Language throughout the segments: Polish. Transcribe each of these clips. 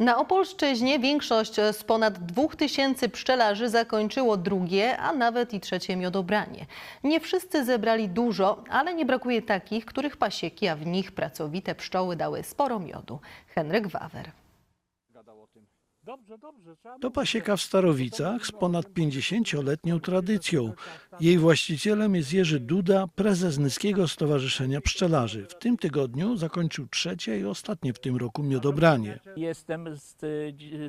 Na Opolszczyźnie większość z ponad 2000 pszczelarzy zakończyło drugie, a nawet i trzecie miodobranie. Nie wszyscy zebrali dużo, ale nie brakuje takich, których pasieki, a w nich pracowite pszczoły dały sporo miodu. Henryk Wawer. To pasieka w Starowicach z ponad 50-letnią tradycją. Jej właścicielem jest Jerzy Duda, prezes Nyskiego Stowarzyszenia Pszczelarzy. W tym tygodniu zakończył trzecie i ostatnie w tym roku miodobranie. Jestem z,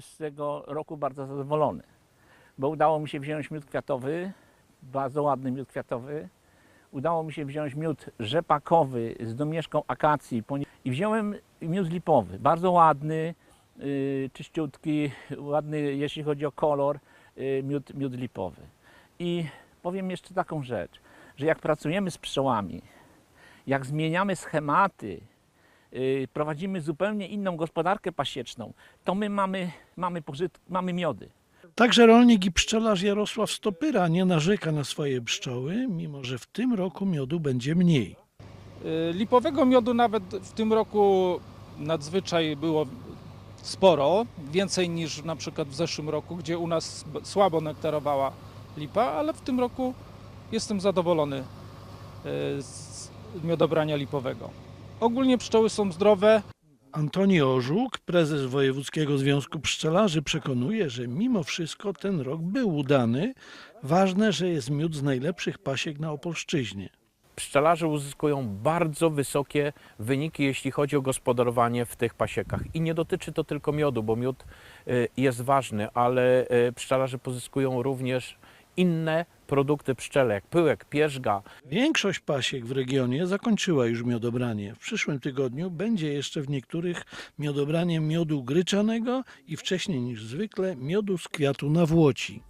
z tego roku bardzo zadowolony, bo udało mi się wziąć miód kwiatowy, bardzo ładny miód kwiatowy. Udało mi się wziąć miód rzepakowy z domieszką akacji i wziąłem miód lipowy, bardzo ładny, czyściutki, ładny jeśli chodzi o kolor, y, miód, miód lipowy. I powiem jeszcze taką rzecz, że jak pracujemy z pszczołami, jak zmieniamy schematy, y, prowadzimy zupełnie inną gospodarkę pasieczną, to my mamy, mamy, pożyt, mamy miody. Także rolnik i pszczelarz Jarosław Stopyra nie narzeka na swoje pszczoły, mimo że w tym roku miodu będzie mniej. Y, Lipowego miodu nawet w tym roku nadzwyczaj było sporo, więcej niż na przykład w zeszłym roku, gdzie u nas słabo nektarowała lipa, ale w tym roku jestem zadowolony y, z miodobrania lipowego. Ogólnie pszczoły są zdrowe, Antoni Orzuk, prezes Wojewódzkiego Związku Pszczelarzy, przekonuje, że mimo wszystko ten rok był udany. Ważne, że jest miód z najlepszych pasiek na Opolszczyźnie. Pszczelarze uzyskują bardzo wysokie wyniki, jeśli chodzi o gospodarowanie w tych pasiekach. I nie dotyczy to tylko miodu, bo miód y, jest ważny, ale y, pszczelarze pozyskują również inne produkty pszczele, jak pyłek, pierzga, Większość pasiek w regionie zakończyła już miodobranie. W przyszłym tygodniu będzie jeszcze w niektórych miodobranie miodu gryczanego i wcześniej niż zwykle miodu z kwiatu na włoci.